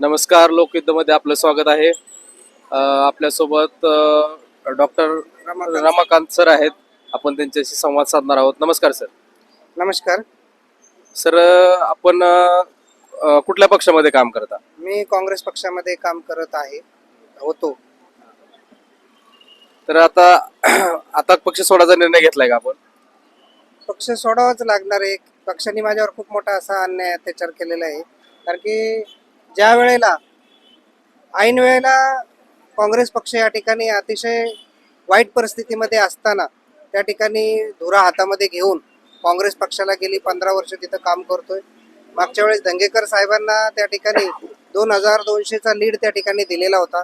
नमस्कार लोकयुद्धमध्ये आपलं स्वागत आहे. आपल्यासोबत डॉक्टर रमाकांत सर. आहेत. आपण त्यांच्याशी संवाद साधणार आहोत. नमस्कार सर. नमस्कार. सर आपण कुठल्या पक्षामध्ये काम करता मी काँग्रेस पक्षामध्ये काम करत आहे होतो. तर आता आता पक्ष सोडायचा निर्णय घेतलाय का आपण? पक्ष सोडावाच लागणार आहे. पक्षाने माझ्यावर खूप मोठा असा अन्याय अत्याचार केलेला आहे. कारण की ज्या वेळेला ऐन वेळेला काँग्रेस पक्ष या ठिकाणी अतिशय वाईट परिस्थितीमध्ये असताना त्या ठिकाणी धुरा हातामध्ये घेऊन काँग्रेस पक्षाला गेली पंधरा वर्ष तिथं काम करतोय. मागच्या वेळेस दंगेकर साहेबांना त्या ठिकाणी दोन हजार दोनशेचा लीड त्या ठिकाणी दिलेला होता.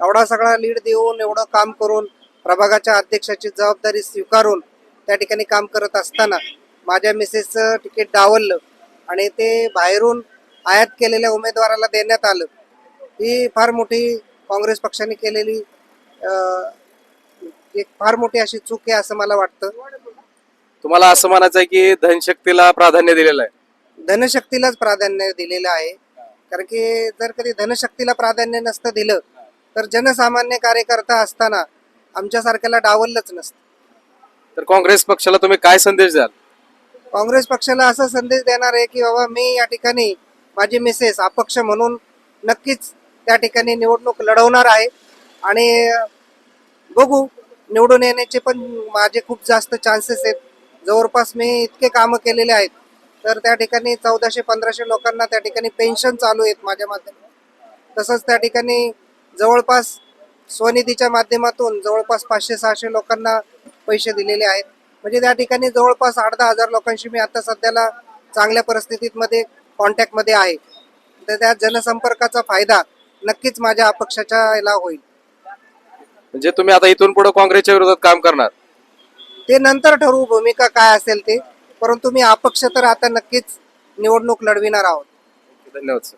एवढा सगळा लीड देऊन एवढं काम करून प्रभागाच्या अध्यक्षाची जबाबदारी स्वीकारून त्या ठिकाणी काम करत असताना माझ्या मिसेसचं तिकीट डावललं आणि ते बाहेरून आयात केलेल्या उमेदवाराला देण्यात आलं. ही फार मोठी काँग्रेस पक्षाने केलेली एक फार मोठी अशी चूक आहे असं मला वाटतं. तुम्हाला असं म्हणायचं आहे की धनशक्तीला प्राधान्य दिलेलं आहे? धनशक्तीलाच प्राधान्य दिलेलं आहे. कारण की जर कधी धनशक्तीला प्राधान्य नसतं दिलं तर जनसामान्य कार्यकर्ता असताना आमच्यासारख्याला डावललंच नसतं. तर काँग्रेस पक्षाला तुम्ही काय संदेश द्याल? काँग्रेस पक्षाला असा संदेश देणार आहे की बाबा मी या ठिकाणी माझी मिसेस अपक्ष म्हणून नक्कीच त्या ठिकाणी निवडणूक लढवणार आहे. आणि बघू निवडून येण्याचे पण माझे खूप जास्त चान्सेस आहेत. जवळपास मी इतके कामं केलेले आहेत. तर त्या ठिकाणी चौदाशे पंधराशे लोकांना त्या ठिकाणी पेन्शन चालू आहेत माझ्या माध्यमातून. तसंच त्या ठिकाणी जवळपास स्वनिधीच्या माध्यमातून जवळपास पाचशे सहाशे लोकांना पैसे दिलेले आहेत. म्हणजे त्या ठिकाणी जवळपास आठ दहा हजार लोकांशी मी आता सध्याला चांगल्या परिस्थितीत मध्ये कॉन्टॅक्टमध्ये आहे. तर त्या जनसंपर्काचा फायदा नक्कीच माझ्या अपक्षाच्या याला होईल. म्हणजे तुम्ही आता इथून पुढे काँग्रेसच्या विरोधात काम करणार? ते नंतर ठरवू भूमिका काय असेल ते. परंतु मी अपक्ष तर आता नक्कीच निवडणूक लढविणार आहोत. धन्यवाद सर.